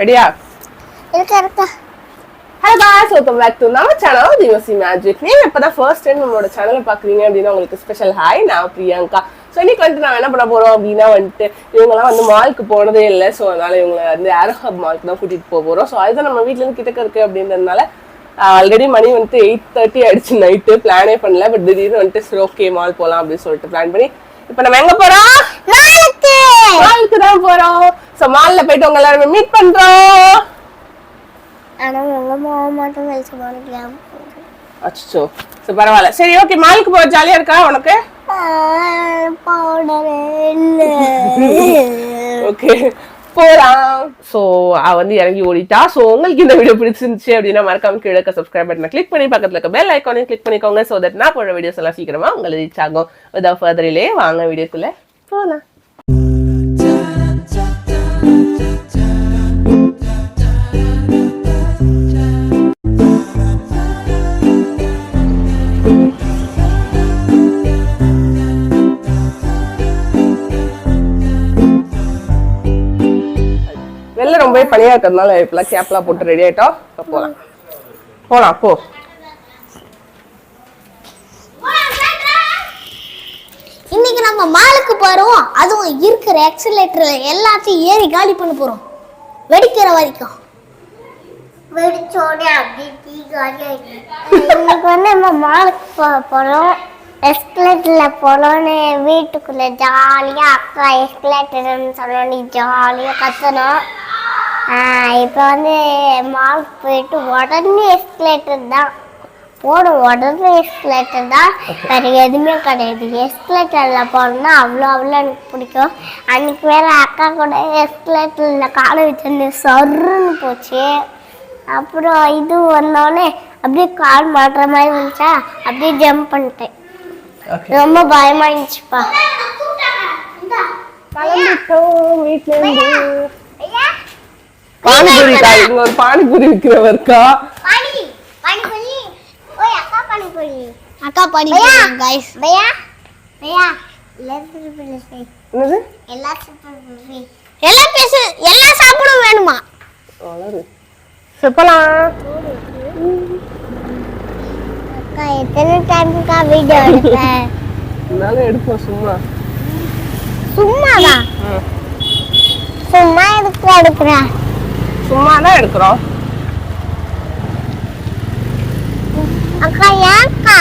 ரெடியா இருக்கா இருக்கா hello boss welcome back to நம்ம சேனல் திவசி மேஜிக் நீங்க இப்பதான் ஃபர்ஸ்ட் டைம் நம்மளோட சேனலை பாக்குறீங்க அப்படின்னா உங்களுக்கு ஸ்பெஷல் ஹாய் நான் பிரியங்கா ஸோ இன்னைக்கு வந்துட்டு நான் என்ன பண்ண போறோம் அப்படின்னா வந்துட்டு இவங்கெல்லாம் வந்து மாலுக்கு போனதே இல்லை ஸோ அதனால இவங்களை வந்து ஏரோஹப் மாலுக்கு தான் கூட்டிட்டு போக போறோம் ஸோ அதுதான் நம்ம வீட்ல இருந்து கிட்டக்க இருக்கு அப்படின்றதுனால ஆல்ரெடி மணி வந்துட்டு எயிட் தேர்ட்டி ஆயிடுச்சு நைட்டு பிளானே பண்ணல பட் திடீர்னு வந்துட்டு சரி ஓகே மால் போலாம் அப்படின்னு சொல்லிட்டு பிளான் பண்ணி இப்போ நம்ம எங்க போறோம் மாலுக்கு தான் போறோம் ஸோ மால்ல போயிட்டு உங்க எல்லாருமே மீட் பண்றோம். ஆனா உங்க மாமா மட்டும் வெளிச்சு போனக்கலாம் அச்சோ. சரி பரவாயில்ல. சரி ஓகே மாலுக்கு போக ஜாலியா இருக்கா உனக்கு? ஓகே போலாம். ஸோ அவ வந்து இறங்கி ஓடிட்டா. ஸோ உங்களுக்கு இந்த வீடியோ பிடிச்சிருந்துச்சு அப்படின்னா மறக்காம கீழே இருக்க சப்ஸ்கிரைப் பட்டனை கிளிக் பண்ணி பக்கத்துல இருக்க பெல் ஐக்கானையும் கிளிக் பண்ணிக்கோங்க. ஸோ தட் நான் போடுற வீடியோஸ் எல்லாம் சீக்கிரமா உங்களுக்கு ரீச் ஆகும். விதவுட் ஃபர்தரிலே வாங்க வீடியோக்குள்ள போகலாம் ரொம்பவே பனியா இருக்கிறதுனால இப்பெல்லாம் கேப்லாம் போட்டு ரெடி ஆயிட்டோம். இப்போ போகலாம் போகலாம் போ. இன்னைக்கு நம்ம மாலுக்கு போறோம். அதுவும் இருக்கிற எக்ஸலேட்டர்ல எல்லாத்தையும் ஏறி காலி பண்ண போறோம். வெடிக்கிற வரைக்கும். வெடிச்சோடனே அப்படி காலி இன்னைக்கு வந்து நம்ம மாலுக்கு போக போறோம். எஸ்கலேட்டர்ல போனோன்னு வீட்டுக்குள்ள ஜாலியா அக்கா எஸ்கலேட்டர்னு சொன்னோன்னு ஜாலியா கத்தணும். இப்போ வந்து மாலுக்கு போயிட்டு உடனே எஸ்கலேட்டர் தான் போடும் உடனே எஸ்கலேட்டர் தான் வேறு எதுவுமே கிடையாது எஸ்கலேட்டரில் போனோம்னா அவ்வளோ அவ்வளோ எனக்கு பிடிக்கும் அன்னைக்கு வேற அக்கா கூட எஸ்கலேட்டரில் காலை வச்சிருந்து சருன்னு போச்சு அப்புறம் இது வந்தோடனே அப்படியே கால் மாட்டுற மாதிரி வந்துச்சா அப்படியே ஜம்ப் பண்ணிட்டேன் ரொம்ப பயமா இருந்துச்சுப்பா கிளம்பிட்டோம் வீட்ல இருந்து பானிபூரி. கா இங்க ஒரு பானிபூரி விற்கிறவ இருக்கா அக்கா பானி கைஸ் பையா பையா என்னது? எல்லாம் பேசு எல்லாம் சாப்பிட வேணுமா? வளரு செப்பலாம். அக்கா எத்தனை டைம்க்கா வீடியோ இருந்தாலும் எடுப்போம் சும்மா. சும்மாதான் ம். சும்மா எதுக்கு எடுக்கிறேன் சும்மா தான் எடுக்கிறோம் அக்கா ஏன்க்கா.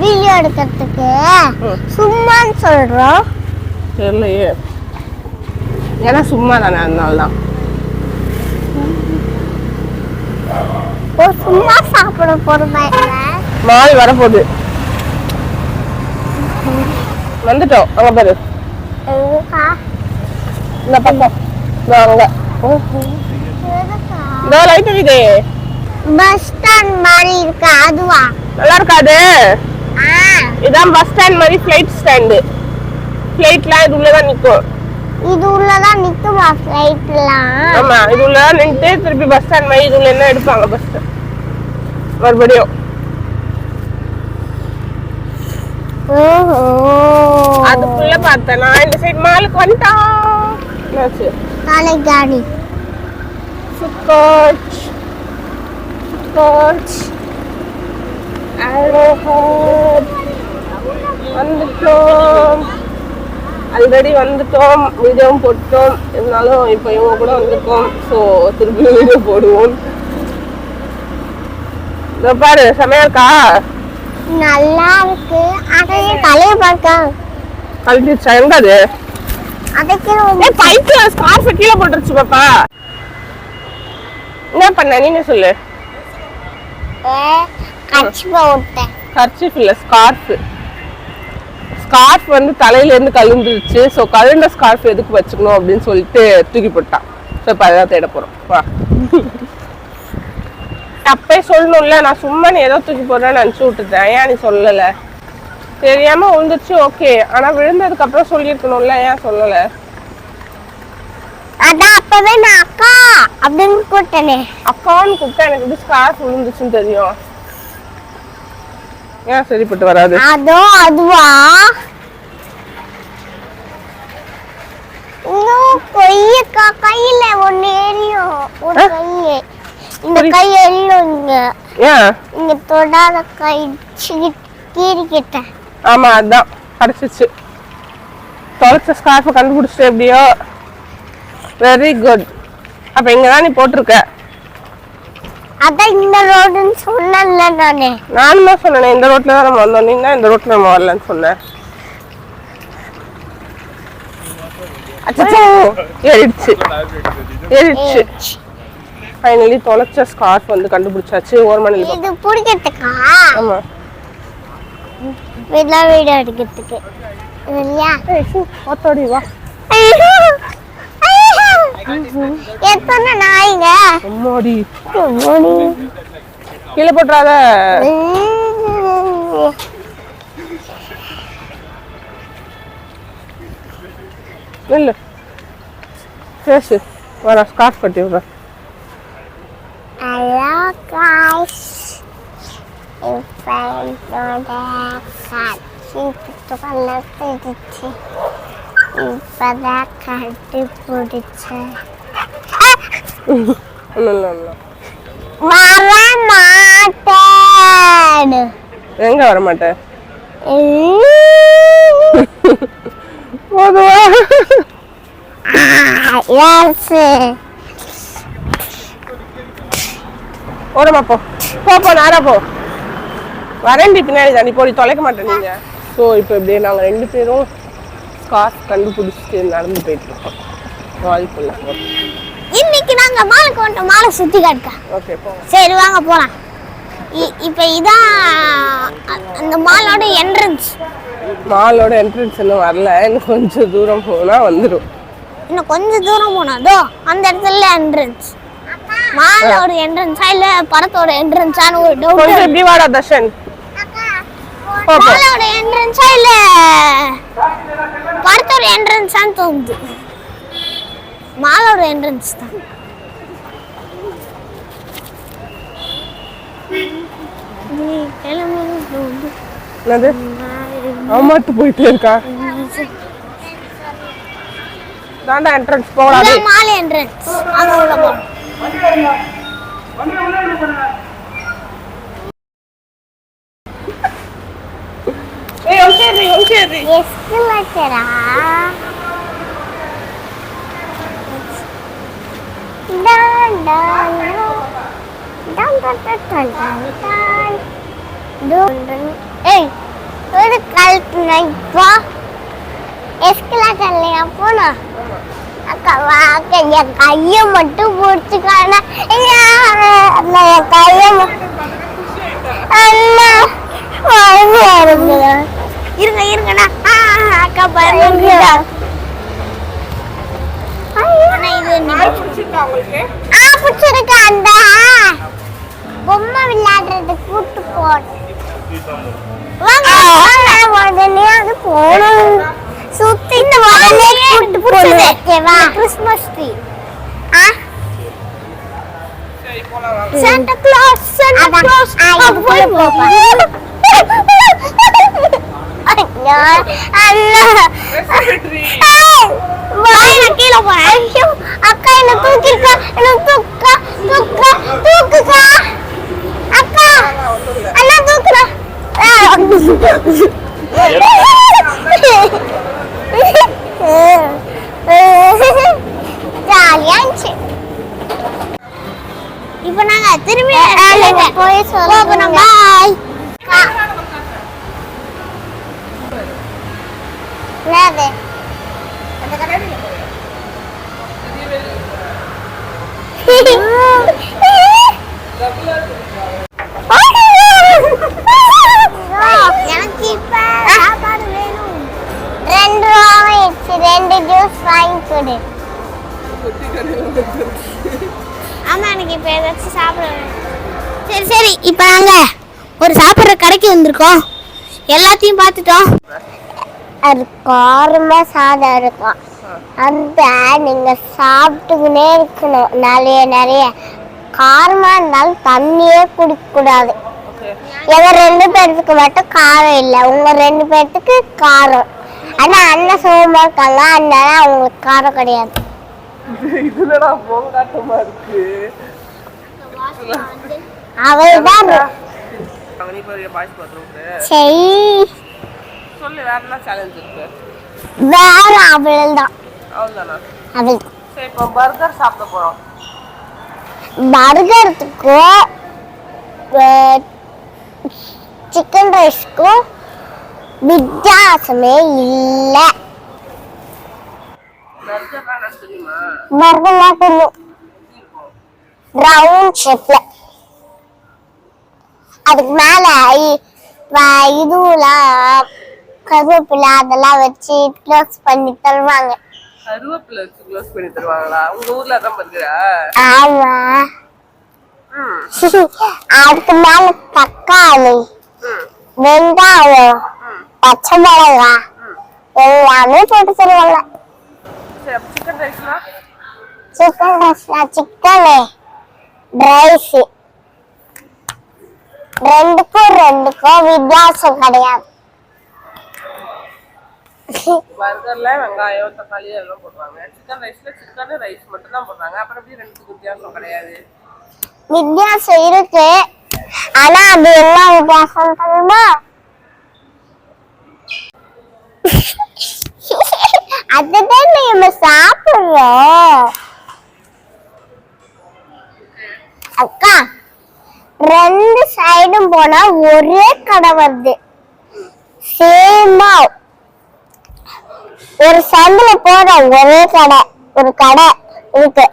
வீடியோ எடுக்கிறதுக்கு. சும்மான்னு சொல்றோம். தெரியலையே. ஏன்னா சும்மா தானே அதனால தான் சும்மா சாப்பிட இல்ல மால் வரப்போகுது. வந்துட்டோம். அங்க பாரு. இந்த பக்கம். அங்க. இந்த லைட் எரியுதே பஸ் ஸ்டாண்ட் மாதிரி இருக்கு? அதுவா? நல்லா இருக்காது இதான் பஸ் ஸ்டாண்ட் மாதிரி ஃப்ளைட் ஸ்டாண்டு ஃப்ளைட்லாம் இது உள்ளதான் நிற்கும் இது உள்ளதான் நிக்குமா ஃப்ளைட்லாம் ஆமா இது உள்ளதான் நின்றுட்டு திருப்பி பஸ் ஸ்டாண்ட் மாதிரி இது உள்ள என்ன எடுப்பாங்க பஸ் மறுபடியும். ஓஹோ. அதுக்குள்ள பார்த்தேன். நான் இந்த சைடு மாலுக்கு வந்துட்டோம் என்னாச்சு? நாளை காடி Scotch. Scotch. Arrowhead. வந்துட்டோம். ஆல்ரெடி வந்துட்டோம். வீடியோவும் போட்டோம் இருந்தாலும் இப்போ இவங்க கூட வந்திருக்கோம். ஸோ திருப்பி வீடியோ போடுவோம். இதோ பாரு செமையா இருக்கா? நல்லா இருக்கு. அதையே தலைய பார்க்க. கழட்டிச்சா எங்க அது? பைப்ல ஸ்கார்ஃப் கீழே போட்டுருச்சு பாப்பா. என்ன பண்ண நீங்க சொல்லு. கர்ச்சிஃப் இல்ல ஸ்கார்ஃப் ஸ்கார்ஃப் வந்து தலையில இருந்து கழுந்துருச்சு. ஸோ கழுண்ட ஸ்கார்ஃப் எதுக்கு வச்சுக்கணும் அப்படின்னு சொல்லிட்டு தூக்கி போட்டான் ஸோ இப்போ அதான் தேட போறோம். வா. அப்பே சொல்லணும்ல. நான் சும்மா நீ ஏதோ தூக்கி போடுறேன்னு நினச்சி விட்டுட்டேன். ஏன் நீ சொல்லல? தெரியாம விழுந்துச்சு ஓகே ஆனா விழுந்ததுக்கு அப்புறம் சொல்லியிருக்கணும்ல ஏன் சொல்லல? அதான் அப்பவே நான் அக்கா அப்படின்னு கூப்பிட்டேனே. அக்கான்னு கூப்பிட்டா எனக்கு இது ஸ்கார்ஃப் விழுந்துச்சுன்னு தெரியும். ஏன் சரிப்பட்டு வராது? அதோ அதுவா? கொய்யக்கா கையில ஒண்ணே ஒரு கை இந்த கை எல்லாம் இங்க இங்க தொடாத கை கீறிக்கிட்டேன் ஆமா அதான். கிடைச்சிச்சு. தொலைச்ச ஸ்கார்ஃபை கண்டுபிடிச்சிட்டு எப்படியோ. வெரி குட் அப்ப இங்க தான் நீ போட்டிருக்க? அதான் இந்த ரோடுன்னு சொன்னேன்ல நானு. நானும் தான் சொன்னேன் இந்த ரோட்ல தான் நம்ம வந்தோம். நீ தான் இந்த ரோட்ல நம்ம வரலன்னு சொன்னேன் அச்சச்சோ. ஏறிடுச்சு. ஏறிடுச்சு. ஃபைனலி தொலைச்ச ஸ்கார்ஃப் வந்து கண்டுபிடிச்சாச்சு. ஓரமான ஆமா. வீடெல்லாம் வீடு எடுக்கிறதுக்கு. இல்லையா ஒத்தோடி வா. எத்தனை நாய்ங்க? அம்மாடி. அம்மாடி. கீழே போட்டுறாத. இல்ல பேசு. வர ஸ்கார்ஃப் கட்டி விடுறேன். Hello guys. 인파인 너랑 같이 부족한 부딪히 인파랑 같이 부딪히 வரமாட்டேன் எங்க வரமாட்டேன் போதுவா ஓரமா போ போ போ நாரா போ வரேன்டி பின்னாடி தாண்டி போடி தொலைக்க மாட்டேன் நீங்க. ஸோ இப்போ இப்படியே நாங்க ரெண்டு பேரும் ஸ்கார்ஃப் கண்டுபிடிச்சிட்டு நடந்து போயிட்டு இருக்கோம். வாய்ப்புள்ள இன்னைக்கு நாங்க மாலுக்கு வந்துட்டோம். மாலை சுத்தி காட்டுக்க ஓகே போங்க. சரி வாங்க போலாம். இப்ப இதான் அந்த மாலோட என்ட்ரன்ஸ் மாலோட என்ட்ரன்ஸ் இன்னும் வரல. இன்னும் கொஞ்சம் தூரம் போனா வந்துடும் இன்னும் கொஞ்சம் தூரம் போனதோ அந்த இடத்துல என்ட்ரன்ஸ் மாலோட என்ட்ரன்ஸா இல்ல படத்தோட என்ட்ரன்ஸான்னு ஒரு கொஞ்சம் டவுட் இப்படி வாடா தர்ஷன். மாலோட என்ட்ரன்ஸா இல்ல? படத்தோட என்ட்ரன்ஸான்னு தோணுது. மாலோட என்ட்ரன்ஸ் தான். என்னது? ஆமாட்டு போயிட்டே இருக்கா? தாண்டா என்ட்ரன்ஸ் போகலாம் மாலை என்ட்ரன்ஸ் அங்க உள்ள போறோம் எஸ்கலேட்டர் எஸ்கலேட்டரா டான் டான் டான் டான் டான் டான் டான் ஏய் ஒரு காலத்து நைப்பா எஸ்கலேட்டர்லையா போனா. என் கையை மட்டும் பிடிச்சிக்கான? என் கையை அண்ணா வாழ்ந்து வருகிறேன் இருங்க இருங்கண்ணா. அக்கா பாருங்க பிடிச்சிருக்கா அந்த பொம்மை விளையாடுறது கூட்டு போடு. போகணும். சுத்தி இந்த உடனே கூட்டு போடு ஓகேவா கிறிஸ்மஸ் ட்ரீ ஆ? Santa Claus, Santa Claus. வாய், நான் கீழே போறேன். ஐயோ, அக்கா என்ன தூக்கிருக்கா என்ன தூக்கா தூக்கா தூக்குக்கா அக்கா அண்ணா தூக்குறா ஜாலியா இருந்துச்சு இப்போ நாங்க திரும்பி போய் போகணும் பாய் என்னது எனக்கு இப்ப சாப்பாடு வேணும் ரெண்டு ரூபா ரெண்டு ஜூஸ் வாங்கி கொடு ஆமா எனக்கு இப்ப ஏதாச்சும் சாப்பிடணும் சரி சரி இப்ப நாங்க ஒரு சாப்பிட்ற கடைக்கு வந்திருக்கோம். எல்லாத்தையும் பார்த்துட்டோம். அது காரமா சாதம் இருக்கும். அந்த நீங்க சாப்பிட்டுக்கினே இருக்கணும். நிறைய நிறைய. காரமா இருந்தாலும் தண்ணியே குடிக்க கூடாது எங்க ரெண்டு பேர்த்துக்கு மட்டும் காரம் இல்லை. உங்க ரெண்டு பேர்த்துக்கு காரம். ஆனா அண்ணன் சோகமா இருக்காங்க. அதனால அவங்களுக்கு காரம் கிடையாது. இதுலடா போங்காட்டமா இருக்கு. சரி. சொல்லு வேற என்ன சேலஞ்ச் இருக்கு? வேற அவள் தான். அவ்வளோதானா அவள். சரி இப்போ பர்கர் சாப்பிட போறோம். பர்கருக்கும் சிக்கன் ரைஸ்க்கும் வித்தியாசமே இல்லை. பர்கர் என்ன தெரியுமா? பர்கர்லாம் தெரியும். எப்படி இருக்கும் ரவுண்ட் ஷேப்ல அதுக்கு மேல இதுலாம் கருவேப்பிலை அதெல்லாம் வச்சு க்ளோஸ் பண்ணி தருவாங்க. கருவேப்பிலை வச்சு க்ளோஸ் பண்ணி தருவாங்களா? உங்க ஊர்ல அதான் பர்கரா ஆமா. அதுக்கு மேல தக்காளி வெங்காயம் பச்சை மிளகாய் ம். எல்லாமே போட்டு தருவாங்க. சிக்கன் ரைஸ்லாம் சிக்கன் ரைஸ்ல சிக்கனு ரைஸ் ரெண்டுக்கும் ரெண்டுக்கும் வித்தியாசம் கிடையாது. பர்கர்ல வெங்காயம் தக்காளி எல்லாம் போடுவாங்க. சிக்கன் ரைஸ்ல சிக்கன் ரைஸ் மட்டும் தான் போடுறாங்க அப்புறம் எப்படி ரெண்டுத்துக்கு வித்தியாசம் கிடையாது. வித்தியாசம் இருக்கு ஆனா அது என்ன வித்தியாசம் தெரியுமா? அதுதான் நம்ம சாப்பிடுறோம். அக்கா ரெண்டு சைடும் போனா ஒரே கடை வருது. சேமா ஒரு சந்தில போற ஒரே கடை ஒரு கடை இருக்கு.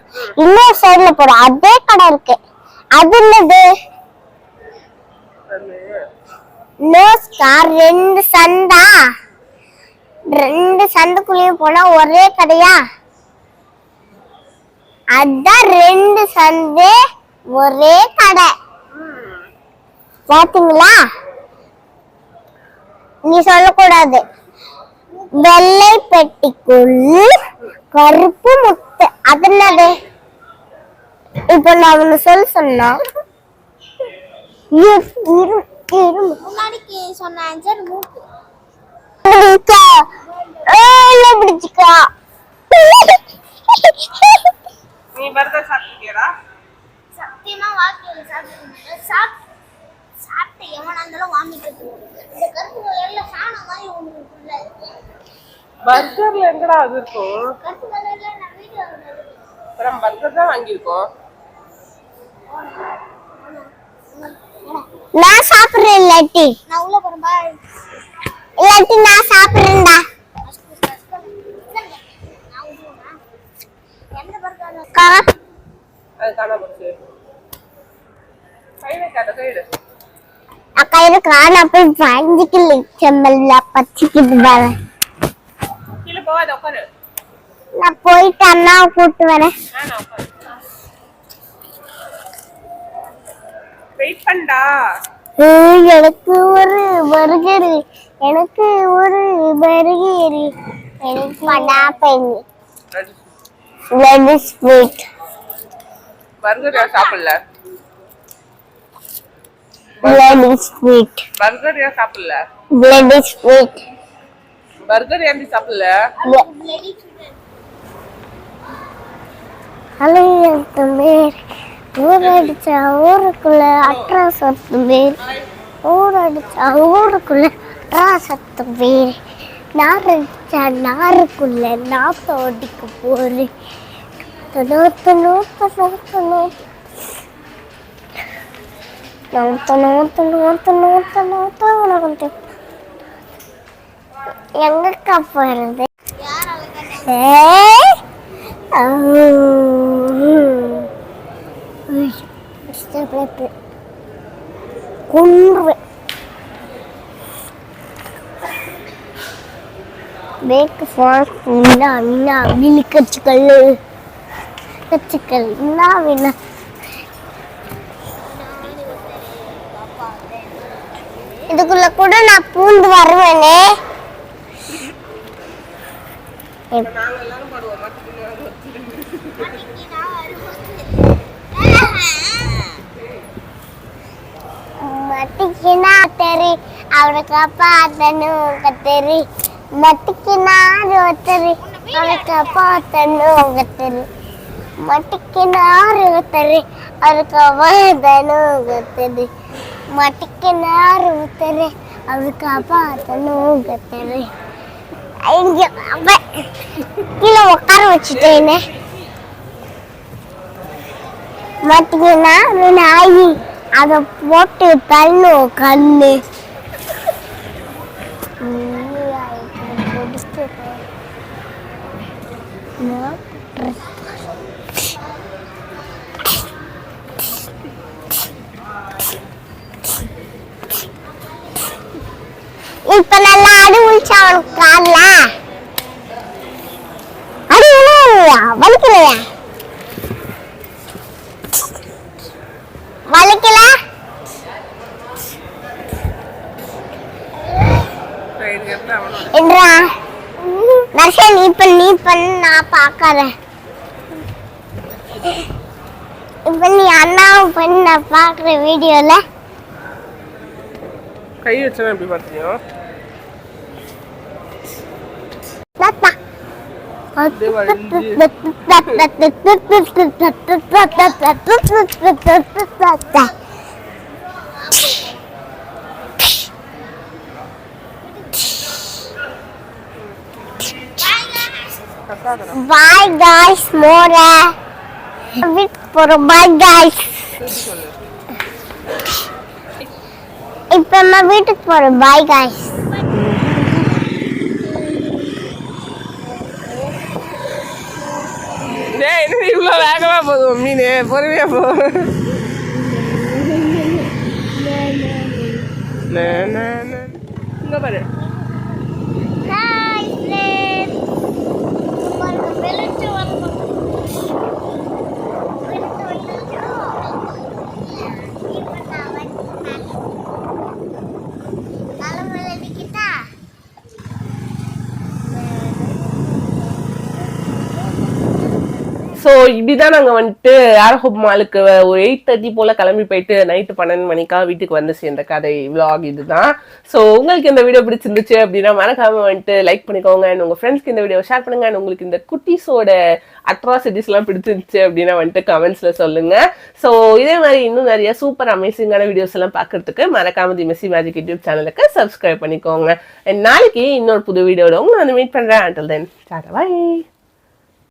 இன்னொரு சைடுல போற அதே கடை இருக்கு. அது என்னது? அது நோஸ்கா ரெண்டு சந்தா. ரெண்டு சந்துக்குள்ளேயும் போனா ஒரே கடையா? அதான் ரெண்டு சந்து ஒரே கடை. பாத்தீங்களா? நீ சொல்லக்கூடாது. வெள்ளை பெட்டிக்குள் கருப்பு முட்டை அது என்னது? இப்ப நான் ஒண்ணு சொல்ல சொன்னா. முன்னாடிக்கு சொன்ன ஆன்சர் மூக்கு. பிடிச்சிக்கா? நீ பர்கர் சாப்பிட்டியாடா சத்தியமா சாப்பிட்டு சாப்பிட்டு சாப்பிட்டு எவனா இருந்தாலும் வாமிட்டு இந்த கருப்பு கலர்ல சாணம் மாதிரி ஒன்று இருக்குல்ல பர்கர்ல எங்கடா அது இருக்கும்? கருப்பு கலர்ல நான் வீடியோ அப்புறம் பர்கர் தான் வாங்கியிருக்கோம். நான் சாப்பிடுறேன் இல்லாட்டி. நான் உள்ள போறேன் பாய் இல்லாட்டி நான் சாப்பிடுறேன்டா. அது காணாம போச்சு. கையில கேட்ட கைடு அக்கா இருக்கா நான் போய் வாங்கிக்கல செம்மல்ல பச்சிக்கிட்டு வரேன். நான் போயிட்டு அண்ணாவை கூப்பிட்டு வரேன். வெயிட் பண்ணடா எனக்கு ஒரு பர்கர் எனக்கு ஒரு பர்கர் எனக்கு படா பெண் லெட் ஸ்வீட் பர்கர் யார் சாப்பிடல லெட் ஸ்வீட் பர்கர் யார் சாப்பிடல? லெட் ஸ்வீட் பர்கர் ஏன் சாப்பிடல? அலையத்து பேர்? ஊர் அடிச்சா ஊருக்குள்ள அட்ரா சத்து பேர். ஊர் அடிச்சா ஊருக்குள்ள அட்ரா சத்து பேர். நார் அடிச்சா நாருக்குள்ள நாத்த ஓடிக்க போறேன். நோத்து நோத்து நோத்து நோத்து நவுத்தணும் நவுத்தணும் நவுத்தணும் நவுத்தணும் நவுத்தணும் உனக்கு எங்கக்கா போகிறது கொன்றுவேன் பேக்கு ஃபாஸ்ட் இந்தா இந்தா விழுக்கச்சுக்கல் கச்சுக்கல் இந்தா வேணா இதுக்குள்ள கூட நான் பூந்து வருவேனே. மத்திக்கினா தெரி அவளுக்கு அப்பா தண்ணு உங்க தெரி. மத்திக்கினா தெரி அவளுக்கு அப்பா தண்ணு உங்க தெரி. மத்திக்கினா தெரி அவளுக்கு அப்பா தண்ணு உங்க தெரி. மட்டிக்கு நாறு ஊத்தரு அதுக்கு வாதனும் ஊத்தரு மட்டிக்கு இங்க கீழே உட்கார வச்சுட்டேனே மட்டிக்கு நாறு நாயி அதை போட்டு தள்ளும் கண்ணு இப்ப நல்லா அடி உழிச்சா அவனுக்கு கால்ல? அடி இல்லையா வலிக்கலையா? வலிக்கல? என்றா நர்ஷா நீ பண்ணு நீ பண்ணு நான் பார்க்காத இப்ப நீ அண்ணாவும் பண்ணு நான் பார்க்குறேன் வீடியோல. கை வச்சா எப்படி பார்த்தீங்க தாத்தா அப்படியே வளைஞ்சு. கத்தாதடா. பாய் காய்ஸ் மோர வீட்டுக்கு போறோம் பாய் காய்ஸ் இப்ப நம்ம வீட்டுக்கு போறோம் பாய் காய்ஸ் டேய் என்ன இவ்வளோ வேகமா போதும் மீன் பொறுமையா போ நே, நே, நே. இங்க பாரு ஹாய் ஃப்ரெண்ட்ஸ் பாருங்க வெளிச்சம் வரணும் வெளிச்சம் வெளிச்சம் இப்போ நான் வந்து தலைமையில் அடிக்கிட்டா ஸோ இப்படிதான் நாங்கள் வந்துட்டு ஏர்ஹோப் மாலுக்கு ஒரு எயிட் தேர்ட்டி போல் கிளம்பி போயிட்டு நைட்டு பன்னெண்டு மணிக்காக வீட்டுக்கு வந்து சேர்ந்த கதை vlog இதுதான். ஸோ உங்களுக்கு இந்த வீடியோ பிடிச்சிருந்துச்சு அப்படின்னா மறக்காமல் வந்துட்டு லைக் பண்ணிக்கோங்க. அண்ட் உங்கள் ஃப்ரெண்ட்ஸ்க்கு இந்த வீடியோ ஷேர் பண்ணுங்க. அண்ட் உங்களுக்கு இந்த குட்டீஸோட அட்ராசிட்டிஸ்லாம் பிடிச்சிருந்துச்சு அப்படின்னா வந்துட்டு கமெண்ட்ஸில் சொல்லுங்கள் ஸோ இதே மாதிரி இன்னும் நிறைய சூப்பர் அமேசிங்கான வீடியோஸ் எல்லாம் பார்க்கறதுக்கு மறக்காம தி மெஸ்ஸி மேஜிக் யூடியூப் சேனலுக்கு சப்ஸ்கிரைப் பண்ணிக்கோங்க. அண்ட் நாளைக்கு இன்னொரு புது வீடியோட உங்களை வந்து மீட் பண்ணுறேன் அண்டில் தென் டாடா பாய்